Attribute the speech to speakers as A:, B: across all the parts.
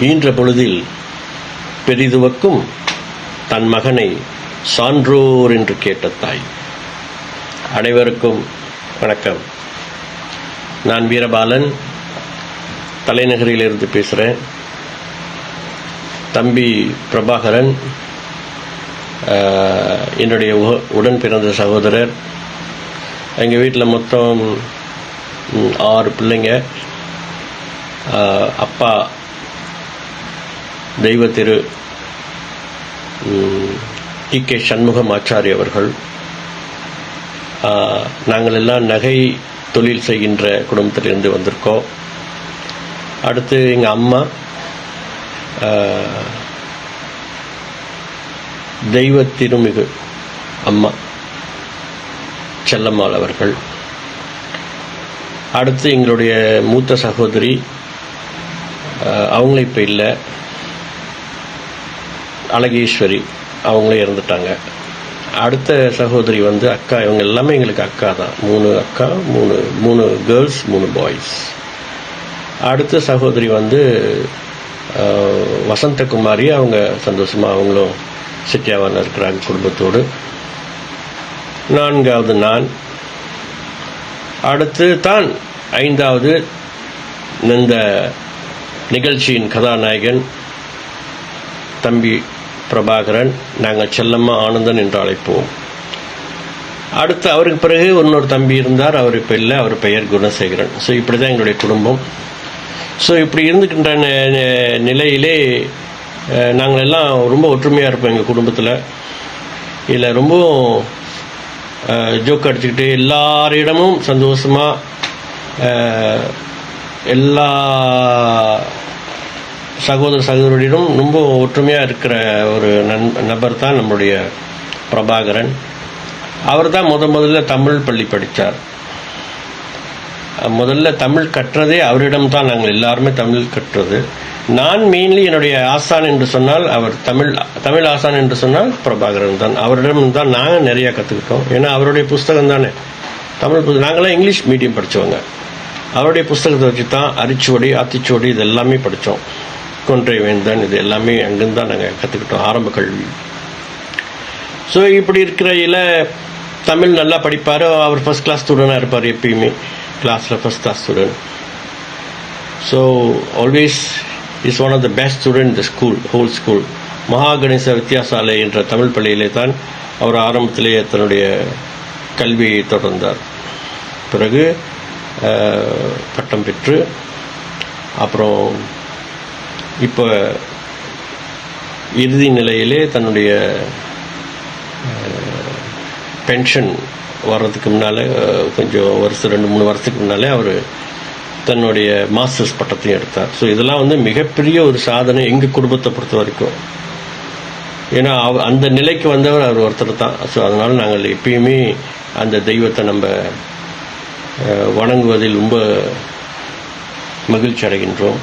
A: ஈன்ற பொழுதில் பெரிதுவக்கும் தன் மகனை சான்றோர் என்று கேட்ட தாய். அனைவருக்கும் வணக்கம். நான் வீரபாலன். தலைநகரிலிருந்து பேசுகிறேன் தம்பி பிரபாகரன் என்னுடைய உடன் பிறந்த சகோதரர். எங்கள் வீட்டில் மொத்தம் ஆறு பிள்ளைங்க. அப்பா தெய்வ திரு டி கே. சண்முகம் ஆச்சாரி அவர்கள் நாங்கள் எல்லாம் நகை தொழில் செய்கின்ற குடும்பத்திலிருந்து வந்திருக்கோம். அடுத்து எங்கள் அம்மா தெய்வ திருமிகு அம்மா செல்லம்மாள் அவர்கள். அடுத்து எங்களுடைய மூத்த சகோதரி ஆஹ், இப்போ இல்லை. அழகேஸ்வரி அவங்களும் இறந்துட்டாங்க. அடுத்த சகோதரி வந்து அக்கா இவங்க எல்லாமே எங்களுக்கு அக்கா தான். மூணு அக்கா மூணு மூணு கேர்ள்ஸ் மூணு பாய்ஸ் அடுத்த சகோதரி வந்து வசந்தகுமாரி அவங்க சந்தோஷமாக அவங்களும் சிட்டியாவான இருக்கிறாங்க குடும்பத்தோடு. நான்காவது நான். அடுத்து தான். ஐந்தாவது இந்த நிகழ்ச்சியின் கதாநாயகன் தம்பி பிரபாகரன் நாங்கள் செல்லம்மா ஆனந்தன் என்று அழைப்போம். அடுத்து அவருக்கு பிறகு இன்னொரு தம்பி இருந்தார். அவர் இப்போ இல்லை அவர் பெயர் குணசேகரன். ஸோ இப்படி தான் எங்களுடைய குடும்பம். ஸோ இப்படி இருந்துக்கின்ற நிலையிலே நாங்கள் எல்லாம் ரொம்ப ஒற்றுமையாக இருப்போம் எங்கள் குடும்பத்தில். இதில் ரொம்பவும் ஜோக் அடிச்சுக்கிட்டு எல்லாரிடமும் சந்தோஷமாக எல்லா சகோதர சகோதரிடம் ரொம்ப ஒற்றுமையாக இருக்கிற ஒரு நன் நபர் தான் நம்முடைய பிரபாகரன். அவர் தான் முத முதல்ல தமிழ் பள்ளி படித்தார் முதல்ல தமிழ் கற்றதே அவரிடம் தான் நாங்கள் எல்லாருமே தமிழ் கற்றது. நான் மெயின்லி என்னுடைய ஆசான் என்று சொன்னால் அவர் தமிழ் தமிழ் ஆசான் என்று சொன்னால் பிரபாகரன் தான். அவரிடம் தான் நாங்கள் நிறையா கற்றுக்கிட்டோம் ஏன்னா அவருடைய புஸ்தகம் தானே. தமிழ் புஸ்தகம் நாங்களாம் இங்கிலீஷ் மீடியம் படித்தவங்க அவருடைய புஸ்தகத்தை வச்சு தான் அரிச்சுவடி ஆத்திச்சுவடி இது எல்லாமே படித்தோம் கொன்றை வேந்தன் இது எல்லாமே அங்கிருந்து தான் நாங்கள் கற்றுக்கிட்டோம் ஆரம்ப கல்வி. ஸோ இப்படி இருக்கிறையில் தமிழ் நல்லா படிப்பார். அவர் ஃபஸ்ட் கிளாஸ் ஸ்டூடெண்டாக இருப்பார் எப்பயுமே. கிளாஸில் first class student so always is one of the best student the school whole school Maha Ganesha Vidyasalai என்ற தமிழ் பள்ளியிலே தான் அவர் ஆரம்பத்திலேயே தன்னுடைய கல்வியை தொடர்ந்தார். பிறகு பட்டம் பெற்று அப்புறம் இப்போ இறுதி நிலையிலே தன்னுடைய பென்ஷன் வர்றதுக்கு முன்னால் கொஞ்சம் வருஷம் ரெண்டு மூணு வருஷத்துக்கு முன்னாலே அவர் தன்னுடைய மாஸ்டர்ஸ் பட்டத்தையும் எடுத்தார். ஸோ இதெல்லாம் வந்து மிகப்பெரிய ஒரு சாதனை எங்கள் குடும்பத்தை பொறுத்த வரைக்கும். ஏன்னா அவ அந்த நிலைக்கு வந்தவர் அவர் ஒருத்தர் தான். ஸோ அதனால் நாங்கள் எப்பயுமே அந்த தெய்வத்தை நம்ம வணங்குவதில் ரொம்ப மகிழ்ச்சி அடைகின்றோம்.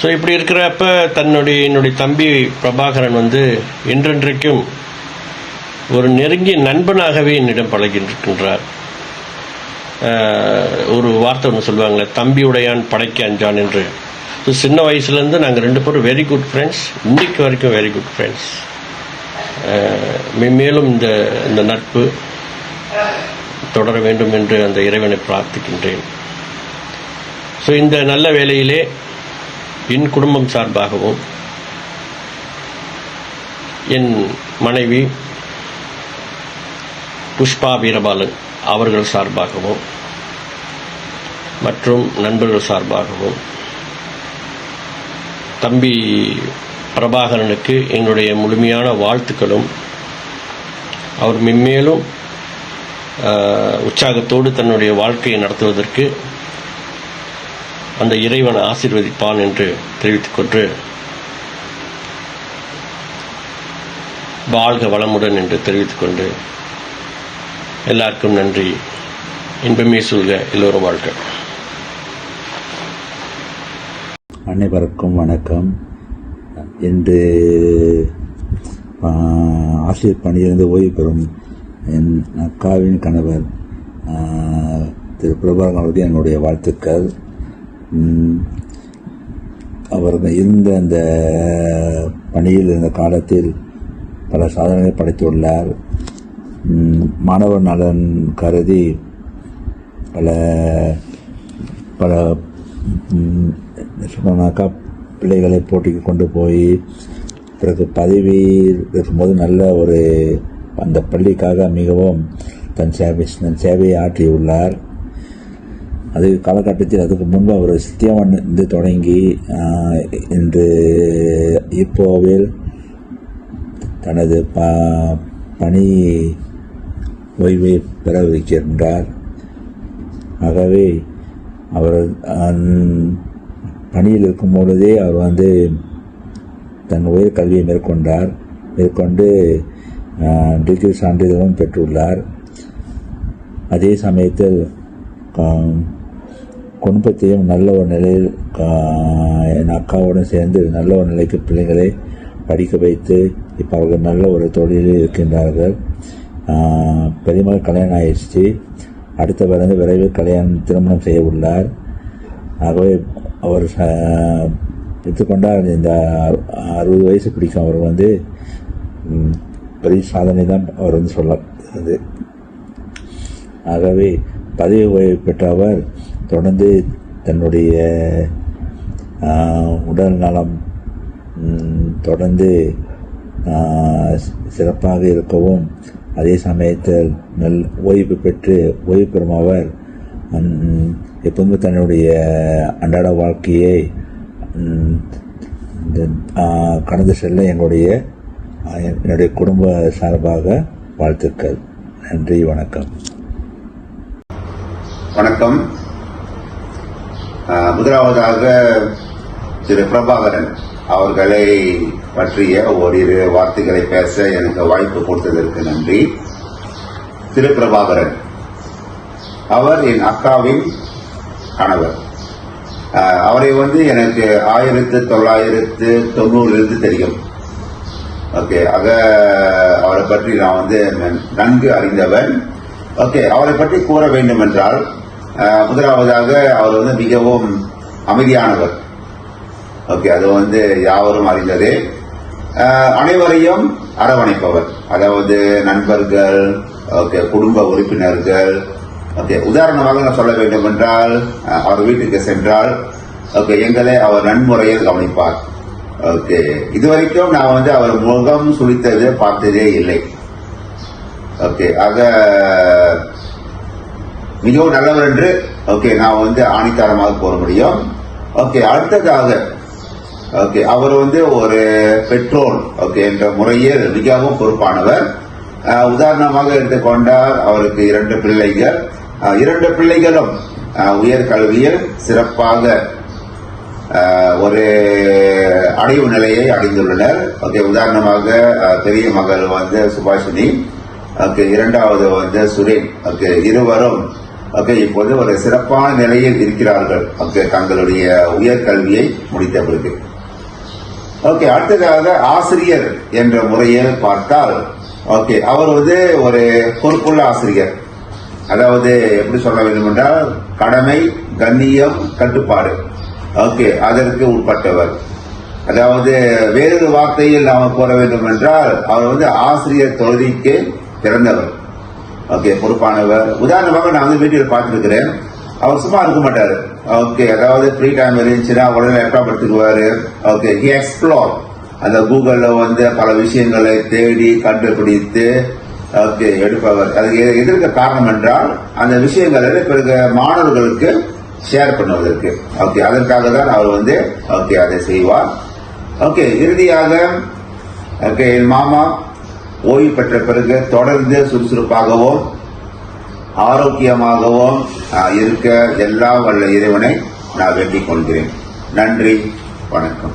A: ஸோ இப்படி இருக்கிறப்ப தன்னுடைய என்னுடைய தம்பி பிரபாகரன் வந்து என்றென்றைக்கும் ஒரு நெருங்கிய நண்பனாகவே என்னிடம் பழகின்றிருக்கின்றார். ஒரு வார்த்தை ஒன்று சொல்லுவாங்களே தம்பி உடையான் படைக்க அஞ்சான் என்று. ஸோ சின்ன வயசுலேருந்து நாங்கள் ரெண்டு பேரும் வெரி குட் ஃப்ரெண்ட்ஸ் இன்னைக்கு வரைக்கும் வெரி குட் ஃப்ரெண்ட்ஸ் மேலும் இந்த இந்த நட்பு தொடர வேண்டும் என்று அந்த இறைவனை பிரார்த்திக்கின்றேன். ஸோ இந்த நல்ல வேலையிலே என் குடும்பம் சார்பாகவும் என் மனைவி புஷ்பா வீரபாலன் அவர்கள் சார்பாகவும் மற்றும் நண்பர்கள் சார்பாகவும் தம்பி பிரபாகரனுக்கு என்னுடைய முழுமையான வாழ்த்துக்களும் அவர் மென்மேலும் உற்சாகத்தோடு தன்னுடைய வாழ்க்கையை நடத்துவதற்கு அந்த இறைவன் ஆசீர்வதிப்பான் என்று தெரிவித்துக் கொண்டு வாழ்க வளமுடன் என்று தெரிவித்துக் கொண்டு எல்லாருக்கும் நன்றி. இன்பமே சொல்க எல்லோரும் வாழ்க.
B: அனைவருக்கும் வணக்கம். இன்று ஆசிரியர் பணியிலிருந்து ஓய்வு பெறும் என் அக்காவின் கணவர் திரு பிரபாகரன் என்னுடைய வாழ்த்துக்கள். அவர் இருந்த அந்த பணியில் இருந்த காலத்தில் பல சாதனைகளை படைத்துள்ளார் ம், மாணவர் நலன் கருதி பல பல சொன்னாக்கா பிள்ளைகளை போட்டிக்கு கொண்டு போய் பிறகு பதவியில் இருக்கும்போது நல்ல ஒரு அந்த பள்ளிக்காக மிகவும் தன் சேவை தன் சேவையை ஆற்றியுள்ளார். அது காலகட்டத்தில் அதுக்கு முன்பு அவர் சித்தியாவன் இருந்து தொடங்கி இன்று இப்போவில் தனது ப பணி ஓய்வை பெறவிருக்கின்றார் ஆகவே அவர் அந்- பணியில் இருக்கும் பொழுதே அவர் வந்து தன் உயர் கல்வியை மேற்கொண்டார். மேற்கொண்டு டிகிரி சான்றிதழும் பெற்றுள்ளார். அதே சமயத்தில் குடும்பத்தையும் நல்ல ஒரு நிலையில் என் அக்காவோடும் சேர்ந்து நல்ல ஒரு நிலைக்கு பிள்ளைகளை படிக்க வைத்து இப்போ அவர்கள் நல்ல ஒரு தொழிலில் இருக்கின்றார்கள். பெரியமகள் கல்யாணம் ஆயிடுச்சு. அடுத்த பிறந்து விரைவில் கல்யாணம் திருமணம் செய்ய உள்ளார். ஆகவே அவர் எடுத்துக்கொண்டால் இந்த அறுபது வயசு பிடிக்கும். அவர் வந்து பெரிய சாதனை தான் அவர் வந்து சொல்ல அது ஆகவே பதவி ஓய்வு பெற்ற அவர் தொடர்ந்து தன்னுடைய உடல் நலம் தொடர்ந்து சிறப்பாக இருக்கவும் அதே சமயத்தில் நல் ஓய்வு பெற்று ஓய்வு பெறும் அவர் எப்பவுமே தன்னுடைய அன்றாட வாழ்க்கையை கடந்து செல்ல எங்களுடைய என்னுடைய குடும்ப சார்பாக வாழ்த்துக்கள். நன்றி வணக்கம்.
C: வணக்கம். முதலாவதாக திரு பிரபாகரன் அவர்களை பற்றிய ஓரிரு வார்த்தைகளை பேச எனக்கு வாய்ப்பு கொடுத்ததற்கு நன்றி. திரு பிரபாகரன் அவர் என் அக்காவின் கணவர். அவரை வந்து எனக்கு ஆயிரத்து தொள்ளாயிரத்து தொண்ணூறிலிருந்து தெரியும். ஓகே ஆக அவரை பற்றி நான் வந்து நன்- நன்கு அறிந்தவன். ஓகே அவரை பற்றி கூற வேண்டும் என்றால் முதலாவதாக அவர் வந்து மிகவும் அமைதியானவர். ஓகே அது வந்து யாவரும் அறிந்ததே. அனைவரையும் அரவணைப்பவர். அதாவது நண்பர்கள் ஓகே குடும்ப உறுப்பினர்கள். ஓகே உதாரணமாக நான் சொல்ல வேண்டும் என்றால் அவர் வீட்டுக்கு சென்றால் ஓகே எங்களை அவர் நன்முறையில் கவனிப்பார். ஓகே இதுவரைக்கும் நான் வந்து அவர் முகம் சுளித்தது பார்த்ததே இல்லை. ஓகே ஆக மிகவும் நல்லவர் என்று ஓகே நான் வந்து ஆணித்தாரமாக கூற முடியும். ஓகே அடுத்ததாக ஓகே அவர் வந்து ஒரு பெட்ரோல் ஓகே என்ற முறையில் மிகவும் பொறுப்பானவர். உதாரணமாக எடுத்துக்கொண்டால் அவருக்கு இரண்டு பிள்ளைகள். இரண்டு பிள்ளைகளும் உயர்கல்வியில் உயர் கல்வியில் சிறப்பாக ஒரு அடைவு நிலையை அடைந்துள்ளனர். ஓகே உதாரணமாக பெரிய மகள் வந்து சுபாஷினி ஓகே இரண்டாவது வந்து சுரேன். ஓகே இருவரும் ஓகே இப்போது ஒரு சிறப்பான நிலையில் இருக்கிறார்கள். ஓகே தங்களுடைய உயர்கல்வியை முடித்த பிறகு. ஓகே அடுத்ததாக ஆசிரியர் என்ற முறையில் பார்த்தால் ஓகே அவர் வந்து ஒரு பொறுப்புள்ள ஆசிரியர். அதாவது எப்படி சொல்ல வேண்டும் என்றால் கடமை கண்ணியம் கட்டுப்பாடு. ஓகே அதற்கு உட்பட்டவர். அதாவது வேறொரு வார்த்தையில் நாம் கூற வேண்டும் என்றால் அவர் வந்து ஆசிரியர் தொகுதிக்கு பிறந்தவர் ஓகே பொறுப்பானவர். உதாரணமாக நான் வந்து வீட்டில் பார்த்துருக்கிறேன். அவர் சும்மா இருக்க மாட்டார். ஓகே அதாவது ஃப்ரீ டைம் இருந்துச்சுன்னா உடனே லேப்டாப் எடுத்துக்குவாரு. ஓகே ஹி எக்ஸ்ப்ளோர் அந்த கூகுளில் வந்து பல விஷயங்களை தேடி கண்டுபிடித்து ஓகே எடுப்பவர். அதுக்கு எதிர்க்க எதற்கு காரணம் என்றால் அந்த விஷயங்களை பிறகு மாணவர்களுக்கு ஷேர் பண்ணுவதற்கு. ஓகே அதற்காக தான் அவர் வந்து ஓகே அதை செய்வார். ஓகே இறுதியாக ஓகே என் மாமா ஓய்வு பெற்ற பிறகு தொடர்ந்து சுறுசுறுப்பாகவும் ஆரோக்கியமாகவும் இருக்க எல்லா வல்ல இறைவனை நான் வேண்டிக் கொள்கிறேன். நன்றி வணக்கம்.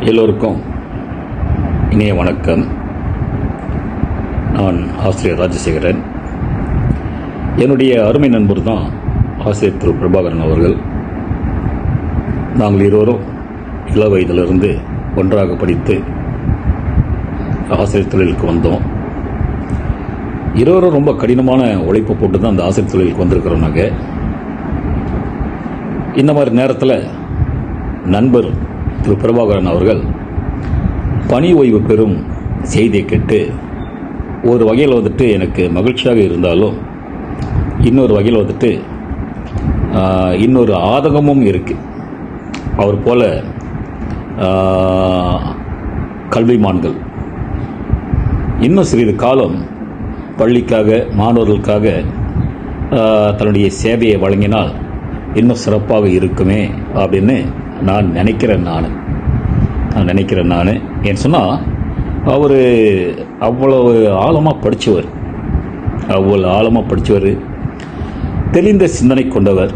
D: எல்லோருக்கும் இனிய வணக்கம். நான் ஆசிரியர் ராஜசேகரன். என்னுடைய அருமை நண்பர் தான் ஆசிரியர் திரு பிரபாகரன் அவர்கள். நாங்கள் இருவரும் இள வயதிலிருந்து ஒன்றாக படித்து ஆசிரியர் தொழிலுக்கு வந்தோம். இருவரும் ரொம்ப கடினமான உழைப்பு போட்டு தான் அந்த ஆசிரியர் தொழிலுக்கு வந்திருக்கிறோம் நாங்கள் இந்த மாதிரி நேரத்தில் நண்பர் திரு பிரபாகரன் அவர்கள் பணி ஓய்வு பெறும் செய்தியை கேட்டு ஒரு வகையில் வந்துட்டு எனக்கு மகிழ்ச்சியாக இருந்தாலும் இன்னொரு வகையில் வந்துட்டு இன்னொரு ஆதகமும் இருக்குது அவர் போல கல்விமான்கள். இன்னும் சிறிது காலம் பள்ளிக்காக மாணவர்களுக்காக தன்னுடைய சேவையை வழங்கினால் இன்னும் சிறப்பாக இருக்குமே அப்படின்னு நான் நினைக்கிறேன் நான். நான் நினைக்கிறேன் நான். ஏன்னு சொன்னால் அவர் அவ்வளவு ஆழமாக படித்தவர் அவ்வளோ ஆழமாக படித்தவர் தெளிந்த சிந்தனை கொண்டவர்.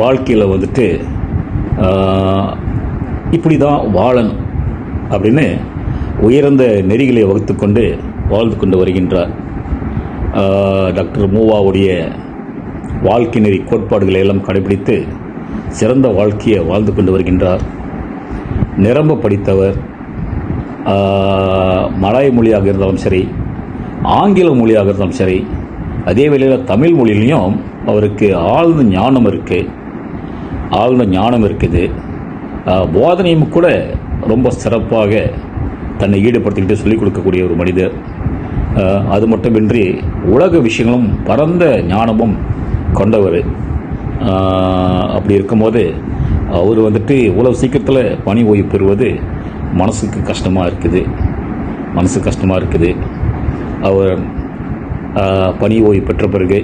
D: வாழ்க்கையில் வந்துட்டு இப்படி தான் வாழணும் அப்படின்னு உயர்ந்த நெறிகளை வகுத்து கொண்டு வாழ்ந்து கொண்டு வருகின்றார். டாக்டர் மூவாவுடைய வாழ்க்கை நெறி கோட்பாடுகளை எல்லாம் கடைபிடித்து சிறந்த வாழ்க்கையை வாழ்ந்து கொண்டு வருகின்றார். நிரம்ப படித்தவர் மலாய மொழியாக இருந்தாலும் சரி ஆங்கில மொழியாக இருந்தாலும் சரி அதே வேளையில் தமிழ் மொழியிலையும் அவருக்கு ஆழ்ந்த ஞானம் இருக்குது ஆழ்ந்த ஞானம் இருக்குது. போதனையும் கூட ரொம்ப சிறப்பாக தன்னை ஈடுபடுத்திக்கிட்டு சொல்லிக் கொடுக்கக்கூடிய ஒரு மனிதர். அது மட்டுமின்றி உலக விஷயங்களும் பரந்த ஞானமும் கொண்டவர். அப்படி இருக்கும்போது அவர் வந்துட்டு இவ்வளோ சீக்கிரத்தில் பணி ஓய்வு பெறுவது மனசுக்கு கஷ்டமாக இருக்குது. மனசு கஷ்டமாக இருக்குது. அவர் பணி ஓய்வு பெற்ற பிறகு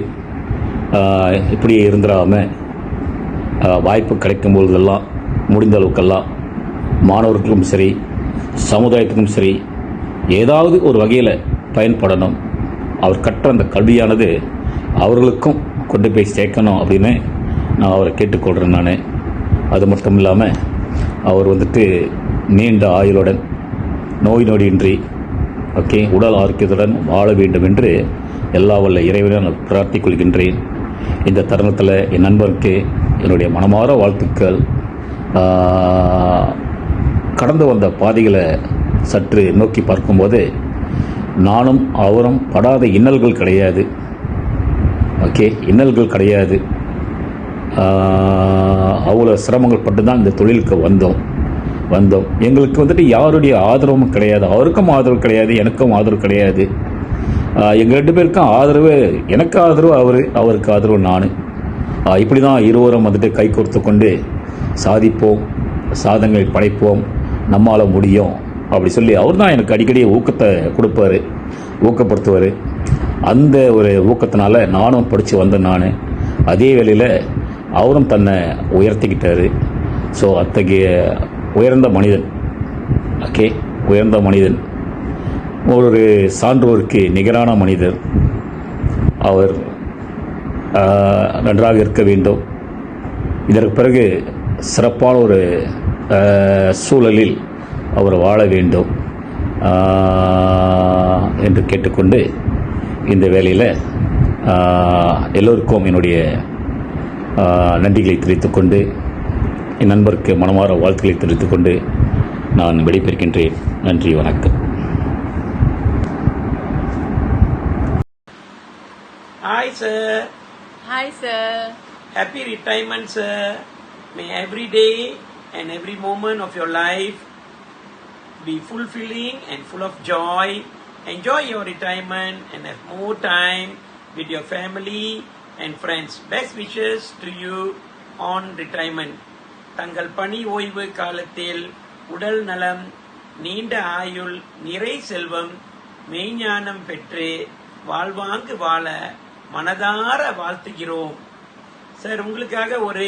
D: ஆஹ், இப்படியே இருந்துடாமல் வாய்ப்பு கிடைக்கும் பொழுதெல்லாம் முடிந்த அளவுக்கெல்லாம் மாணவர்களுக்கும் சரி சமுதாயத்துக்கும் சரி ஏதாவது ஒரு வகையில் பயன்படணும். அவர் கற்ற அந்த கல்வியானது அவர்களுக்கும் கொண்டு போய் சேர்க்கணும் அப்படின்னு நான் அவரை கேட்டுக்கொள்கிறேன் நான். அது மட்டும் இல்லாமல் அவர் வந்துட்டு நீண்ட ஆயுளுடன் நோய் நொடியின்றி ஓகே உடல் ஆரோக்கியத்துடன் வாழ வேண்டும் என்று எல்லா வல்ல இறைவனை நான் பிரார்த்திக் கொள்கின்றேன். இந்த தருணத்தில் என் நண்பருக்கு என்னுடைய மனமார வாழ்த்துக்கள். கடந்து வந்த பாதைகளை சற்று நோக்கி பார்க்கும்போது நானும் அவரும் படாத இன்னல்கள் கிடையாது. ஓகே இன்னல்கள் கிடையாது. அவ்வளோ சிரமங்கள் பட்டு தான் இந்த தொழிலுக்கு வந்தோம். வந்தோம். எங்களுக்கு வந்துட்டு யாருடைய ஆதரவும் கிடையாது. அவருக்கும் ஆதரவு கிடையாது எனக்கும் ஆதரவு கிடையாது. எங்கள் ரெண்டு பேருக்கும் ஆதரவு எனக்கு ஆதரவு அவர் அவருக்கு ஆதரவு நான். இப்படி தான் இருவரும் வந்துட்டு கை கோர்த்து கொண்டு சாதிப்போம் சாதனை படைப்போம் நம்மால் முடியும் அப்படி சொல்லி அவர் தான் எனக்கு அடிக்கடி ஊக்கத்தை கொடுப்பாரு ஊக்கப்படுத்துவார். அந்த ஒரு ஊக்கத்தினால நானும் படித்து வந்தேன் நான். அதே வேளையில் அவரும் தன்னை உயர்த்திக்கிட்டாரு. ஸோ அத்தகைய உயர்ந்த மனிதன் ஓகே உயர்ந்த மனிதன். ஒரு சான்றோருக்கு நிகரான மனிதர். அவர் நன்றாக இருக்க வேண்டும். இதற்கு பிறகு சிறப்பான ஒரு சூழலில் அவர் வாழ வேண்டும் என்று கேட்டுக்கொண்டு இந்த வேளையில் ஆஹ், எல்லோருக்கும் என்னுடைய நன்றிகளை தெரிவித்துக்கொண்டு என் நண்பருக்கு மனமார வாழ்த்துக்களை தெரிவித்துக்கொண்டு நான் விடைபெறுகின்றேன் நன்றி வணக்கம்
E: Hi, sir.
F: Hi, sir.
E: Happy retirement, sir. May every day and every moment of your life be fulfilling and full of joy. Enjoy your retirement and have more time with your family and friends. Best wishes to you on retirement. தங்கள் பணி ஓய்வு காலத்தில் உடல் நலம் நீண்ட ஆயுள் நிறை செல்வம் மெய்ஞானம் பெற்று வாழ்வாங்கு வாழ மனதார வாழ்த்துகிறோம் சார் உங்களுக்காக ஒரு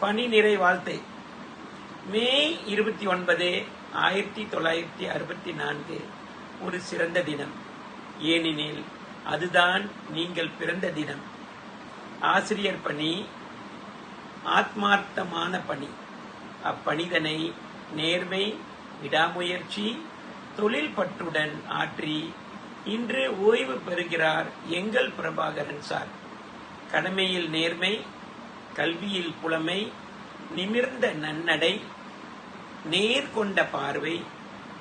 E: பணி நிறை வாழ்த்தை. மே இருபத்தி ஒன்பது ஆயிரத்தி தொள்ளாயிரத்தி அறுபத்தி நான்கு ஒரு சிறந்த தினம். ஏனெனில் அதுதான் நீங்கள் பிறந்த தினம். ஆசிரியர் பணி ஆத்மார்த்தமான பணி. அப்பணிதனை நேர்மை விடாமுயற்சி தொழில் பற்றுடன் ஆற்றி இன்று ஓய்வு பெறுகிறார் எங்கள் பிரபாகரன் சார். கடமையில் நேர்மை கல்வியில் புலமை நிமிர்ந்த நன்னடை நேர்கொண்ட பார்வை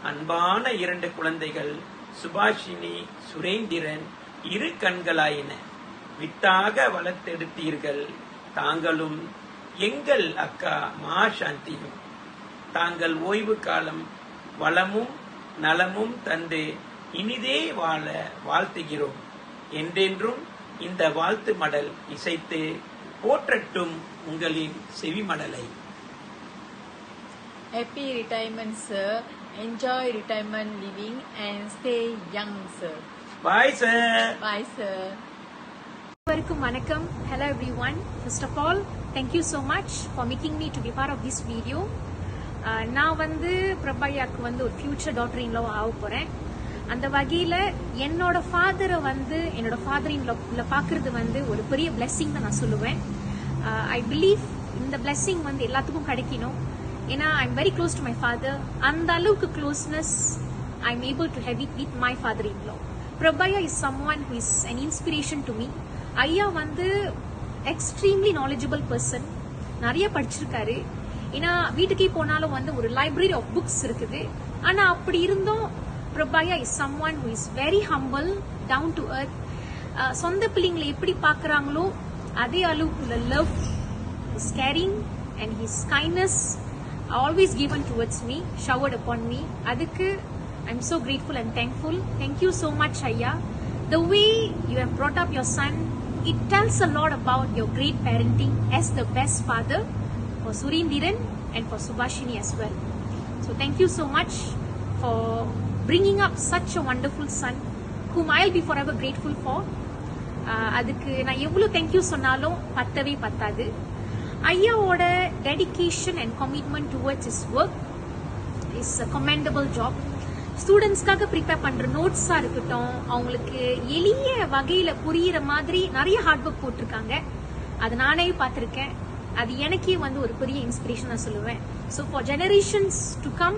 E: அன்பான இரண்டு குழந்தைகள் சுபாஷினி சுரேந்திரன் இரு கண்களாயின. வித்தாக வளர்த்தெடுத்தீர்கள். தாங்களும் எங்கள் அக்கா மா சாந்தியும் தாங்கள் ஓய்வு காலம் வளமும் நலமும் தந்து இனிதே வாழ வாழ்த்துகிறோம். என்றென்றும் இந்த வாழ்த்து மடல் இசைத்து போற்றட்டும் உங்களின் செவிமடலை
F: Happy retirement, sir. Enjoy retirement living and stay young, sir.
E: Bye sir
F: Bye, sir.
G: அனைவருக்கும் வணக்கம் hello everyone first of all thank you so much for making me to be part of this video நான் வந்து பிரபாயாக்கு வந்து ஒரு future doctor in-law ஆக போகிறேன் அந்த வகையில் என்னோட ஃபாதரை வந்து என்னோட ஃபாதர் பாக்குறது வந்து ஒரு பெரிய பிளெஸ்ஸிங் தான் நான் சொல்லுவேன். Uh, ஐ பிலீவ் இந்த பிளெஸ்ஸிங் வந்து எல்லாத்துக்கும் கிடைக்கணும். ஏன்னா I am very close to my father அந்த அளவுக்கு closeness I am able to have it with my father in law Prabhaya is someone who is an inspiration to me ஐயா வந்து extremely knowledgeable person நிறைய படிச்சிருக்காரு. ஏன்னா வீட்டுக்கே போனாலும் வந்து ஒரு லைப்ரரி ஆஃப் புக்ஸ் இருக்குது. ஆனா அப்படி இருந்தும் பிரபாயா is some one who is very humble down to earth சொந்த பிள்ளைங்களை எப்படி பார்க்கறாங்களோ அதே அளவுக்குள்ள love his caring and his kindness always given towards me showered upon me அதுக்கு i'm so grateful and thankful thank you so much ஐயா the way you have brought up your son it tells a lot about your great parenting as the best father for surindiran and for subhashini as well so thank you so much for bringing up such a wonderful son whom i'll be forever grateful for. For அதுக்கு நான் எவ்வளோ thank you சொன்னாலும் பத்தவே பத்தாது. ஐயாவோட dedication and commitment towards is work is a commendable job ஸ்டூடெண்ட்ஸ்க்காக prepare பண்ணுற நோட்ஸாக இருக்கட்டும் அவங்களுக்கு எளிய வகையில் புரியிற மாதிரி நிறைய ஹார்ட் ஒர்க் போட்டிருக்காங்க. அது நானே பார்த்துருக்கேன். அது எனக்கே வந்து ஒரு பெரிய இன்ஸ்பிரேஷன் நான் சொல்லுவேன். So for generations to come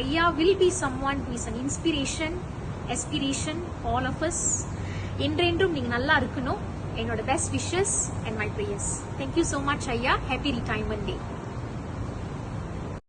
G: ஐயா will be someone who is an inspiration aspiration all of us என்றென்றும் நீங்க நல்லா இருக்கணும். என்னோட best wishes and my prayers thank you so much ஐயா ஹாப்பி ரிட்டைர்மெண்ட் டே